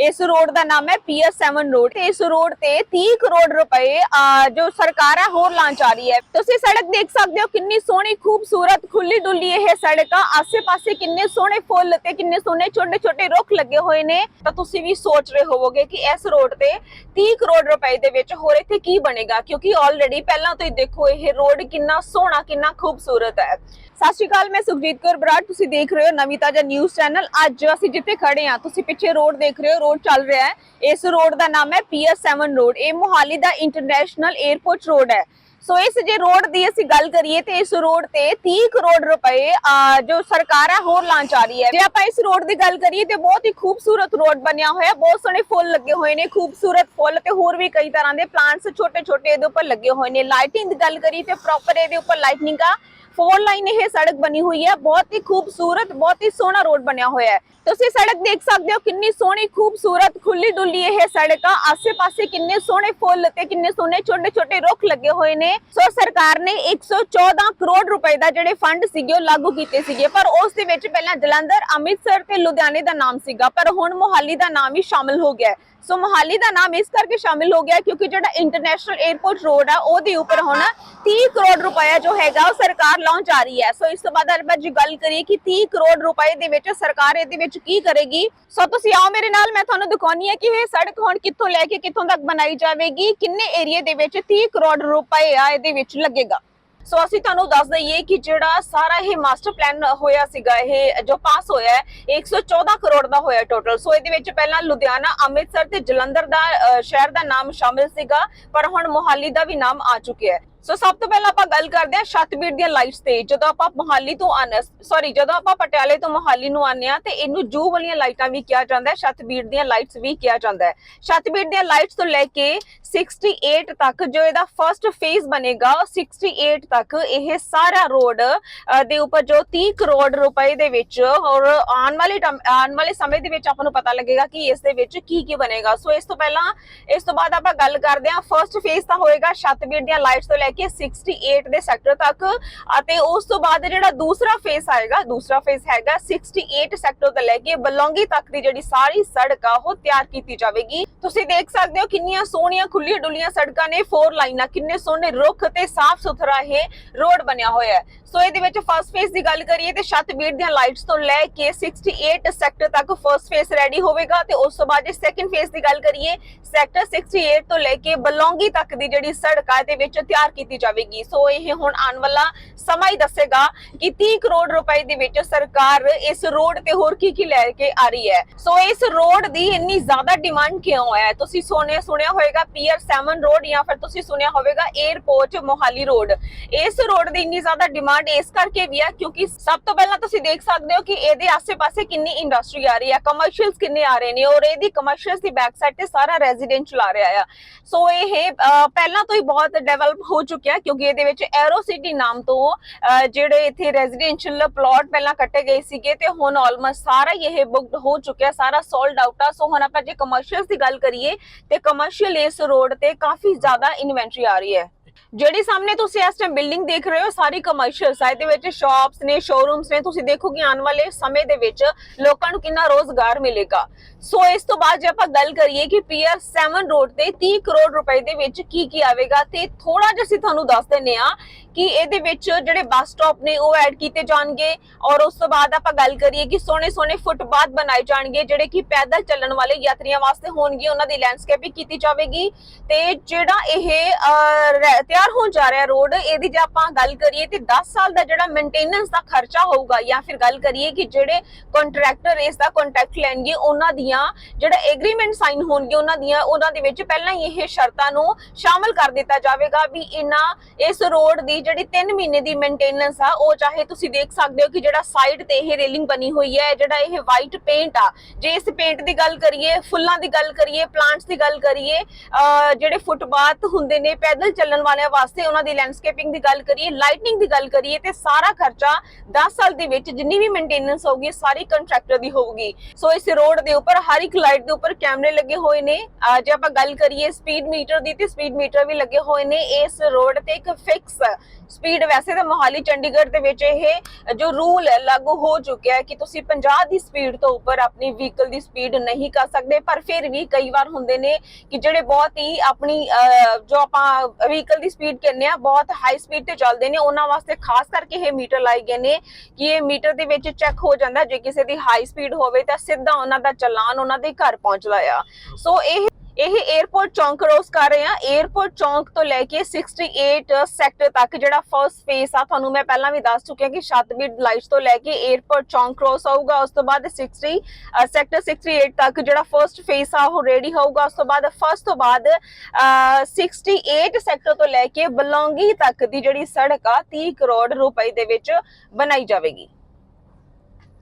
ਇਸ ਰੋਡ ਦਾ ਨਾਮ ਹੈ PS7 ਰੋਡ ਤੇ ਇਸ ਰੋਡ ਤੇ 30 ਕਰੋੜ ਰੁਪਏ ਅਹ, ਜੋ ਸਰਕਾਰ ਹੈ ਹੋਰ ਲਾਂਚ ਆ ਰਹੀ ਹੈ ਤੁਸੀਂ ਸੜਕ ਦੇਖ ਸਕਦੇ ਹੋ ਕਿੰਨੀ ਸੋਹਣੀ ਖੂਬਸੂਰਤ ਖੁੱਲੀ ਡੁੱਲੀ ਇਹ ਸੜਕ ਆ ਆਸੇ-ਪਾਸੇ ਕਿੰਨੇ ਸੋਹਣੇ ਫੁੱਲ ਤੇ ਕਿੰਨੇ ਸੋਹਣੇ ਛੋਟੇ-ਛੋਟੇ ਰੁੱਖ ਲੱਗੇ ਹੋਏ ਨੇ ਤਾਂ ਤੁਸੀਂ ਵੀ ਸੋਚ ਰਹੇ ਹੋਵੋਗੇ ਕਿ ਇਸ ਰੋਡ ਤੇ 30 ਕਰੋੜ ਰੁਪਏ ਦੇ ਵਿੱਚ ਹੋਰ ਇੱਥੇ ਕੀ ਬਣੇਗਾ ਕਿਉਂਕਿ ਆਲਰੇਡੀ ਪਹਿਲਾਂ ਤੋਂ ਹੀ ਦੇਖੋ ਇਹ ਰੋਡ ਕਿੰਨਾ ਸੋਹਣਾ ਕਿੰਨਾ ਖੂਬਸੂਰਤ ਹੈ ਸਤਿ ਸ਼੍ਰੀ ਅਕਾਲ ਮੈਂ ਸੁਖਜੀਤ ਕੌਰ ਬਰਾੜ ਤੁਸੀਂ ਦੇਖ ਰਹੇ ਹੋ ਨਵੀਂ ਤਾਜ਼ਾ ਨਿਊਜ਼ ਚੈਨਲ ਅੱਜ ਅਸੀਂ ਜਿੱਥੇ ਖੜੇ ਹਾਂ ਤੁਸੀਂ ਪਿੱਛੇ ਰੋਡ ਦੇਖ ਰਹੇ ਹੋ ਰੋਡ ਚੱਲ ਰਿਹਾ ਹੈ। ਇਸ ਰੋਡ ਦਾ ਨਾਮ ਹੈ PS7 ਰੋਡ ਇਹ ਮੋਹਾਲੀ ਦਾ ਇੰਟਰਨੈਸ਼ਨਲ 에ਅਰਪੋਰਟ ਰੋਡ ਹੈ। ਸੋ ਇਸ ਜੇ ਰੋਡ ਦੀ ਅਸੀਂ ਗੱਲ ਕਰੀਏ ਤੇ ਇਸ ਰੋਡ ਤੇ 30 ਕਰੋੜ ਰੁਪਏ ਜੋ ਸਰਕਾਰ ਹੈ ਹੋਰ ਲਾਂਚ ਆ ਰਹੀ ਹੈ। ਜੇ ਆਪਾਂ ਇਸ ਰੋਡ ਦੀ ਗੱਲ ਕਰੀਏ ਤੇ ਬਹੁਤ ਹੀ ਖੂਬਸੂਰਤ ਰੋਡ ਬਣਿਆ ਹੋਇਆ ਬਹੁਤ ਸੋਹਣੇ ਫੁੱਲ ਲੱਗੇ ਹੋਏ ਨੇ, ਖੂਬਸੂਰਤ ਫੁੱਲ ਤੇ ਹੋਰ ਵੀ ਕਈ ਤਰ੍ਹਾਂ ਦੇ ਪਲਾਂਟਸ ਛੋਟੇ ਛੋਟੇ ਇਹਦੇ ਉੱਪਰ ਲੱਗੇ ਹੋਏ ਨੇ। ਲਾਈਟਿੰਗ ਦੀ ਗੱਲ ਕਰੀਏ ਤੇ ਪ੍ਰੋਪਰ ਇਹਦੇ ਉੱਪਰ ਲਾਈਟਿੰਗ ਆ। ਫੋਰ ਲਾਈਨ ਇਹ ਸੜਕ ਬਣੀ ਹੋਈ ਹੈ, ਬਹੁਤ ਹੀ ਖੂਬਸੂਰਤ, ਬਹੁਤ ਹੀ ਸੋਹਣਾ ਰੋਡ ਬਣਿਆ ਹੋਇਆ ਹੈ। ਤੁਸੀਂ ਸੜਕ ਦੇਖ ਸਕਦੇ ਹੋ ਕਿੰਨੀ ਸੋਹਣੀ, ਖੂਬਸੂਰਤ ਖੁੱਲੀ ਡੁੱਲੀ ਇਹ ਸੜਕ ਆ। ਆਸੇ-ਪਾਸੇ ਕਿੰਨੇ ਸੋਹਣੇ ਫੁੱਲ ਤੇ ਕਿੰਨੇ ਸੋਹਣੇ ਛੋਟੇ-ਛੋਟੇ ਰੁੱਖ ਲੱਗੇ ਹੋਏ ਨੇ। ਸੋ ਸਰਕਾਰ ਨੇ 114 ਕਰੋੜ ਰੁਪਏ ਦਾ ਜਿਹੜੇ ਫੰਡ ਸੀਗੇ, ਉਹ ਲਾਗੂ ਕੀਤੇ ਸੀਗੇ। ਪਰ ਉਸ ਦੇ ਵਿੱਚ ਪਹਿਲਾਂ ਜਲੰਧਰ, ਅੰਮ੍ਰਿਤਸਰ ਤੇ ਲੁਧਿਆਣੇ ਦਾ ਨਾਮ ਸੀਗਾ। ਪਰ ਹੁਣ ਮੋਹਾਲੀ ਦਾ ਨਾਮ ਵੀ ਸ਼ਾਮਿਲ ਹੋ ਗਿਆ ਸੋ ਮੋਹਾਲੀ ਦਾ ਨਾਮ ਇਸ ਕਰਕੇ ਸ਼ਾਮਿਲ ਹੋ ਗਿਆ ਕਿਉਂਕਿ ਜਿਹੜਾ ਇੰਟਰਨੈਸ਼ਨਲ 에ਅਰਪੋਰਟ ਰੋਡ ਆ, ਉਹਦੇ ਉੱਪਰ ਹੁਣ 30 ਕਰੋੜ ਰੁਪਏ ਜੋ ਹੈਗਾ, ਉਹ ਸਰਕਾਰ ਲਾਂਚ ਆ ਰਹੀ ਹੈ। ਸੋ ਇਸ ਤੋਂ ਬਾਅਦ ਆਪਾਂ ਜੇ ਗੱਲ ਕਰੀਏ ਕਿ 30 ਕਰੋੜ ਰੁਪਏ ਦੇ ਵਿੱਚ ਸਰਕਾਰ ਇਹਦੇ ਵਿੱਚ ਕੀ ਕਰੇਗੀ? ਸੋ ਤੁਸੀਂ ਆਓ ਮੇਰੇ ਨਾਲ, ਮੈਂ ਤੁਹਾਨੂੰ ਦਿਖਾਉਣੀ ਹੈ ਕਿ ਇਹ ਸੜਕ ਹੁਣ ਕਿੱਥੋਂ ਲੈ ਕੇ ਕਿੱਥੋਂ ਤੱਕ ਬਣਾਈ ਜਾਵੇਗੀ, ਕਿੰਨੇ ਏਰੀਆ ਦੇ ਵਿੱਚ 30 ਕਰੋੜ ਰੁਪਏ ਆ ਇਹਦੇ ਵਿੱਚ ਲੱਗੇਗਾ। ਸੋ ਅਸੀਂ ਤੁਹਾਨੂੰ ਦੱਸ ਦਈਏ ਕਿ ਜਿਹੜਾ ਸਾਰਾ ਇਹ ਮਾਸਟਰ ਪਲਾਨ ਹੋਇਆ ਸੀਗਾ, ਇਹ ਜੋ ਪਾਸ ਹੋਇਆ ਹੈ 114 ਕਰੋੜ ਦਾ ਹੋਇਆ ਟੋਟਲ ਸੋ ਇਹਦੇ ਵਿੱਚ ਪਹਿਲਾਂ ਲੁਧਿਆਣਾ, ਅੰਮ੍ਰਿਤਸਰ ਤੇ ਜਲੰਧਰ ਦਾ ਸ਼ਹਿਰ ਦਾ ਨਾਮ ਸ਼ਾਮਿਲ ਸੀਗਾ, ਪਰ ਹੁਣ ਮੋਹਾਲੀ ਦਾ ਵੀ ਨਾਮ ਆ ਚੁੱਕਿਆ ਹੈ। ਸੋ ਸਭ ਤੋਂ ਪਹਿਲਾਂ ਆਪਾਂ ਗੱਲ ਕਰਦੇ ਹਾਂ ਛੱਤਬੀੜ ਦੀਆਂ ਲਾਈਟਸ ਤੇ ਜਦੋਂ ਆਪਾਂ ਮੋਹਾਲੀ ਤੋਂ ਆਨੇ ਸੌਰੀ ਜਦੋਂ ਆਪਾਂ ਪਟਿਆਲੇ ਤੋਂ ਮੋਹਾਲੀ ਨੂੰ ਆਨੇ ਆ ਤੇ ਇਹਨੂੰ ਜੂ ਵਾਲੀਆਂ ਲਾਈਟਾਂ ਵੀ ਕਿਹਾ ਜਾਂਦਾ ਹੈ, ਛੱਤਬੀੜ ਦੀਆਂ ਲਾਈਟਸ ਵੀ ਕਿਹਾ ਜਾਂਦਾ ਹੈ। ਛੱਤਬੀੜ ਦੀਆਂ ਲਾਈਟਸ ਤੋਂ ਲੈ ਕੇ 68 ਤੱਕ ਜੋ ਇਹਦਾ ਫਰਸਟ ਫੇਜ਼ ਬਣੇਗਾ 68 ਤੱਕ ਇਹ ਸਾਰਾ ਰੋਡ ਦੇ ਉੱਪਰ ਜੋ 30 ਕਰੋੜ ਰੁਪਏ ਦੇ ਵਿੱਚ ਔਰ ਆਉਣ ਵਾਲੇ ਟਮ- ਆਉਣ ਵਾਲੇ ਸਮੇਂ ਦੇ ਵਿੱਚ ਆਪਾਂ ਨੂੰ ਪਤਾ ਲੱਗੇਗਾ ਕਿ ਇਸ ਦੇ ਵਿੱਚ ਕੀ ਕੀ ਬਣੇਗਾ। ਸੋ ਇਸ ਤੋਂ ਪਹਿਲਾਂ, ਇਸ ਤੋਂ ਬਾਅਦ ਆਪਾਂ ਗੱਲ ਕਰਦੇ ਹਾਂ ਫਰਸਟ ਫੇਜ਼ ਤਾਂ ਹੋਏਗਾ ਛੱਤਬੀੜ ਦੀਆਂ ਲਾਈਟਸ ਤੋਂ ਲੈ ਕੇ 68 ਦੇ ਸੈਕਟਰ ਤੱਕ ਅਤੇ ਉਸ ਤੋਂ ਬਾਅਦ ਜਿਹੜਾ ਦੂਸਰਾ ਫੇਸ ਆਏਗਾ, ਦੂਸਰਾ ਫੇਜ਼ ਹੈਗਾ 68 ਸੈਕਟਰ ਤੋਂ ਲੈ ਕੇ ਬਲੌਂਗੀ ਤੱਕ ਦੀ ਜਿਹੜੀ ਸਾਰੀ ਸੜਕ ਆ, ਉਹ ਤਿਆਰ ਕੀਤੀ ਜਾਵੇਗੀ। ਤੁਸੀਂ ਦੇਖ ਸਕਦੇ ਹੋ ਕਿੰਨੀਆਂ ਸੋਹਣੀਆਂ ਖੁੱਲੀਆਂ ਡੁੱਲੀਆਂ ਸੜਕਾਂ ਨੇ ਫੋਰ ਲਾਈਨਾਂ, ਕਿੰਨੇ ਸੋਹਣੇ ਰੁੱਖ ਤੇ ਸਾਫ਼ ਸੁਥਰਾ ਇਹ ਰੋਡ ਬਣਿਆ ਹੋਇਆ ਹੈ। ਸੋ ਇਹਦੇ ਵਿੱਚ ਫਸਟ ਫੇਜ਼ ਦੀ ਗੱਲ ਕਰੀਏ ਤੇ ਛੱਤ ਬੀੜ ਦੀਆਂ ਲਾਈਟਸ ਤੋਂ ਲੈ ਕੇ 68 ਸੈਕਟਰ ਤੱਕ ਫਸਟ ਫੇਸ ਰੈਡੀ ਹੋਵੇਗਾ ਤੇ ਉਸ ਤੋਂ ਬਾਅਦ ਜੇ ਸੈਕੰਡ ਫੇਜ਼ ਦੀ ਗੱਲ ਕਰੀਏ ਸੈਕਟਰ 68 ਤੋਂ ਲੈ ਕੇ ਬਲੌਂਗੀ ਤੱਕ ਦੀ ਜਿਹੜੀ ਸੜਕ ਆ, ਇਹਦੇ ਵਿੱਚ ਤਿਆਰ ਕੀਤੀ ਜਾਵੇਗੀ। ਸੋ ਇਹ ਹੁਣ ਆਉਣ ਵਾਲਾ ਸਮਾਂ ਹੀ ਦੱਸੇਗਾ ਕਿ 30 ਕਰੋੜ ਰੁਪਏ ਦੇ ਵਿੱਚ ਸਰਕਾਰ ਇਸ ਰੋਡ ਤੇ ਹੋਰ ਕੀ ਕੀ ਲੈ ਕੇ ਆ ਰਹੀ ਹੈ। ਸੋ ਇਸ ਰੋਡ ਦੀ ਇੰਨੀ ਜ਼ਿਆਦਾ ਡਿਮਾਂਡ ਕਿਉਂ ਹੈ? ਤੁਸੀਂ ਸੁਣਿਆ ਸੁਣਿਆ ਹੋਵੇਗਾ ਪੀਆਰ 7 ਰੋਡ ਜਾਂ ਫਿਰ ਤੁਸੀਂ ਸੁਣਿਆ ਹੋਵੇਗਾ 에ਅਰਪੋਰਟ ਮੋਹਾਲੀ ਰੋਡ ਇਸ ਰੋਡ ਦੀ ਇੰਨੀ ਜ਼ਿਆਦਾ ਡਿਮਾਂਡ ਇਸ ਕਰਕੇ ਵੀ ਹੈ ਕਿਉਂਕਿ ਸਭ ਤੋਂ ਪਹਿਲਾਂ ਤੁਸੀਂ ਦੇਖ ਸਕਦੇ ਹੋ ਕਿ ਇਹਦੇ ਆਸ-ਪਾਸੇ ਕਿੰਨੀ ਇੰਡਸਟਰੀ ਆ ਰਹੀ ਹੈ। ਕਮਰਸ਼ੀਅਲਸ ਕਿੰਨੇ ਆ ਰਹੇ ਨੇ ਔਰ ਇਹਦੀ ਕਮਰਸ਼ੀਅਲਸ ਦੀ ਬੈਕ ਸਾਈਡ ਤੇ ਸਾਰਾ ਰੈਜ਼ੀਡੈਂਸ਼ੀਅਲ ਆ ਰਿਹਾ ਆ। ਸੋ ਇਹ ਪਹਿਲਾਂ ਤੋਂ ਹੀ ਬਹੁਤ ਡਿਵੈਲਪ ਹੋ ਚੁੱਕਿਆ ਕਿਉਂਕਿ ਇਹਦੇ ਵਿੱਚ ਐਰੋ ਸਿਟੀ ਨਾਮ ਤੋਂ ਜਿਹੜੇ ਇੱਥੇ ਰੈਜ਼ੀਡੈਂਸ਼ੀਅਲ ਪਲਾਟ ਪਹਿਲਾਂ ਕੱਟੇ ਗਏ ਸੀਗੇ ਤੇ ਹੁਣ ਆਲਮੋਸਟ ਸਾਰਾ ਹੀ ਇਹ ਬੁੱਕਡ ਹੋ ਚੁੱਕਿਆ ਸਾਰਾ ਸੋਲਡ ਆਊਟ ਆ। ਸੋ ਹੁਣ ਆਪਾਂ ਜੇ ਕਮਰਸ਼ੀਅਲਸ ਦੀ ਗੱਲ ਕਰੀਏ ਤੇ ਕਮਰਸ਼ੀਅਲ ਇਸ ਰੋਡ ਤੇ ਕਾਫੀ ਜ਼ਿਆਦਾ ਇਨਵੈਂਟਰੀ ਆ ਰਹੀ ਹੈ। ਜਿਹੜੀ ਸਾਹਮਣੇ ਤੁਸੀਂ ਇਸ ਟਾਈਮ ਬਿਲਡਿੰਗ ਦੇਖ ਰਹੇ ਹੋ, ਸਾਰੀ ਕਮਰਸ਼ੀਅਲ ਸਾਈਡ ਦੇ ਵਿੱਚ ਸ਼ਾਪਸ ਨੇ ਸ਼ੋਰੂਮਸ ਨੇ। ਤੁਸੀਂ ਦੇਖੋਗੇ ਆਉਣ ਵਾਲੇ ਸਮੇਂ ਦੇ ਵਿੱਚ ਲੋਕਾਂ ਨੂੰ ਕਿੰਨਾ ਰੋਜ਼ਗਾਰ ਮਿਲੇਗਾ। ਸੋ ਇਸ ਤੋਂ ਬਾਅਦ ਜੇ ਆਪਾਂ ਗੱਲ ਕਰੀਏ ਕਿ ਪੀਆਰ 7 ਰੋਡ ਤੇ 30 ਕਰੋੜ ਰੁਪਏ ਦੇ ਵਿੱਚ ਕੀ ਕੀ ਆਵੇਗਾ, ਤੇ ਥੋੜਾ ਜਿਹਾ ਅਸੀਂ ਤੁਹਾਨੂੰ ਦੱਸ ਦਿੰਨੇ ਆ ਕਿ ਇਹਦੇ ਵਿੱਚ ਜਿਹੜੇ ਬੱਸ ਸਟਾਪ ਨੇ ਉਹ ਐਡ ਕੀਤੇ ਜਾਣਗੇ ਔਰ ਉਸ ਤੋਂ ਬਾਅਦ ਆਪਾਂ ਗੱਲ ਕਰੀਏ ਕਿ ਸੋਹਣੇ ਸੋਹਣੇ ਫੁੱਟਪਾਥ ਬਣਾਏ ਜਾਣਗੇ, ਜਿਹੜੇ ਕਿ ਪੈਦਲ ਚੱਲਣ ਵਾਲੇ ਯਾਤਰੀਆਂ ਵਾਸਤੇ ਹੋਣਗੇ, ਉਹਨਾਂ ਦੀ ਲੈਂਡਸਕੇਪਿੰਗ ਕੀਤੀ ਜਾਵੇਗੀ। ਤੇ ਜਿਹੜਾ ਇਹ ਤਿਆਰ ਹੋਣ ਜਾ ਰਿਹਾ ਰੋਡ ਇਹਦੀ ਜੇ ਆਪਾਂ ਗੱਲ ਕਰੀਏ ਤੇ 10 ਸਾਲ ਦਾ ਜਿਹੜਾ ਮੇਨਟੇਨੈਂਸ ਦਾ ਖਰਚਾ ਹੋਊਗਾ ਜਾਂ ਫਿਰ ਗੱਲ ਕਰੀਏ ਕਿ ਜਿਹੜੇ ਕੰਟਰੈਕਟਰ ਇਸ ਦਾ ਕੰਟੈਕਟ ਲੈਣਗੇ, ਉਹਨਾਂ ਦੀਆਂ ਜਿਹੜਾ ਐਗਰੀਮੈਂਟ ਸਾਈਨ ਹੋਣਗੇ, ਉਹਨਾਂ ਦੀਆਂ, ਉਹਨਾਂ ਦੇ ਵਿੱਚ ਪਹਿਲਾਂ ਹੀ ਇਹ ਸ਼ਰਤਾਂ ਨੂੰ ਸ਼ਾਮਲ ਕਰ ਦਿੱਤਾ ਜਾਵੇਗਾ ਵੀ ਇਹਨਾਂ ਇਸ ਰੋਡ ਦੀ ਜਿਹੜੀ 3 ਮਹੀਨੇ ਦੀ ਮੇਨਟੇਨੈਂਸ ਆ, ਉਹ ਚਾਹੇ ਤੁਸੀਂ ਦੇਖ ਸਕਦੇ ਹੋ ਕਿ ਜਿਹੜਾ ਸਾਈਡ ਤੇ ਇਹ ਰੇਲਿੰਗ ਬਣੀ ਹੋਈ ਹੈ, ਜਿਹੜਾ ਇਹ ਵਾਈਟ ਪੇਂਟ ਆ, ਜੇ ਇਸ ਪੇਂਟ ਦੀ ਗੱਲ ਕਰੀਏ, ਫੁੱਲਾਂ ਦੀ ਗੱਲ ਕਰੀਏ ਪਲਾਂਟਸ ਦੀ ਗੱਲ ਕਰੀਏ ਜਿਹੜੇ ਫੁੱਟਪਾਥ ਹੁੰਦੇ ਨੇ, ਪੈਦਲ ਚੱਲਣ ਵਾਲਿਆਂ ਵਾਸਤੇ ਉਹਨਾਂ ਦੀ ਲੈਂਡਸਕੇਪਿੰਗ ਦੀ ਗੱਲ ਕਰੀਏ ਲਾਈਟਨਿੰਗ ਦੀ ਗੱਲ ਕਰੀਏ, ਤੇ ਸਾਰਾ ਖਰਚਾ 10 ਸਾਲ ਦੇ ਵਿੱਚ ਜਿੰਨੀ ਵੀ ਮੇਨਟੇਨੈਂਸ ਹੋਊਗੀ ਸਾਰੀ ਕੰਟਰੈਕਟਰ ਦੀ ਹੋਊਗੀ। ਸੋ ਇਸ ਰੋਡ ਦੇ ਉੱਪਰ, ਹਰ ਇੱਕ ਲਾਈਟ ਦੇ ਉੱਪਰ ਕੈਮਰੇ ਲੱਗੇ ਹੋਏ ਨੇ। ਜੇ ਆਪਾਂ ਗੱਲ ਕਰੀਏ ਸਪੀਡ ਮੀਟਰ ਦੀ, ਤੇ ਸਪੀਡ ਮੀਟਰ ਵੀ ਲੱਗੇ ਹੋਏ ਨੇ। ਇਸ ਰੋਡ ਤੇ ਇੱਕ ਫਿਕਸ ਸਪੀਡ ਵੈਸੇ ਤਾਂ ਮੋਹਾਲੀ, ਚੰਡੀਗੜ੍ਹ ਦੇ ਵਿੱਚ ਇਹ ਜੋ ਰੂਲ ਹੈ, ਲਾਗੂ ਹੋ ਚੁੱਕਿਆ ਹੈ ਕਿ ਤੁਸੀਂ 50 ਦੀ ਸਪੀਡ ਤੋਂ ਉੱਪਰ ਆਪਣੀ ਵਹੀਕਲ ਦੀ ਸਪੀਡ ਨਹੀਂ ਕਰ ਸਕਦੇ। ਪਰ ਫਿਰ ਵੀ ਕਈ ਵਾਰ ਹੁੰਦੇ ਨੇ ਕਿ ਜਿਹੜੇ ਬਹੁਤ ਹੀ ਆਪਣੀ ਜੋ ਆਪਾਂ ਵਹੀਕਲ ਦੀ ਸਪੀਡ ਕਹਿੰਦੇ ਆ ਬਹੁਤ ਹਾਈ ਸਪੀਡ ਤੇ ਚੱਲਦੇ ਨੇ। ਉਹਨਾਂ ਵਾਸਤੇ ਖਾਸ ਕਰਕੇ ਇਹ ਮੀਟਰ ਲਾਏ ਗਏ ਨੇ ਕਿ ਇਹ ਮੀਟਰ ਦੇ ਵਿੱਚ ਚੈੱਕ ਹੋ ਜਾਂਦਾ ਜੇ ਕਿਸੇ ਦੀ ਹਾਈ ਸਪੀਡ ਹੋਵੇ ਤਾਂ ਸਿੱਧਾ ਉਹਨਾਂ ਦਾ ਚਲਾਨ ਉਹਨਾਂ ਦੇ ਘਰ ਪਹੁੰਚਦਾ ਆ। ਸੋ ਇਹ ਇਹ 에어ਪੋਰਟ ਚੌਂਕ ਕ੍ਰੋਸ ਕਰ ਰਹੇ ਆ 에어ਪੋਰਟ ਚੌਂਕ ਤੋਂ ਲੈ ਕੇ 68 ਸੈਕਟਰ ਤੱਕ ਜਿਹੜਾ ਫਰਸਟ ਫੇਸ ਆ, ਤੁਹਾਨੂੰ ਮੈਂ ਪਹਿਲਾਂ ਵੀ ਦੱਸ ਚੁੱਕਿਆ ਕਿ ਛੱਤਬੀੜ ਲਾਈਟਸ ਤੋਂ ਲੈ ਕੇ 에어ਪੋਰਟ ਚੌਂਕ ਕ੍ਰੋਸ ਹੋਊਗਾ ਉਸ ਤੋਂ ਬਾਅਦ 60 ਸੈਕਟਰ 68 ਤੱਕ ਜਿਹੜਾ ਫਰਸਟ ਫੇਸ ਆ, ਉਹ ਰੈਡੀ ਹੋਊਗਾ। ਉਸ ਤੋਂ ਬਾਅਦ ਫਸਟ ਤੋਂ ਬਾਅਦ 68 ਸੈਕਟਰ ਤੋਂ ਲੈ ਕੇ ਬਲੌਂਗੀ ਤੱਕ ਦੀ ਜਿਹੜੀ ਸੜਕ ਆ 30 ਕਰੋੜ ਰੁਪਏ ਦੇ ਵਿੱਚ ਬਣਾਈ ਜਾਵੇਗੀ।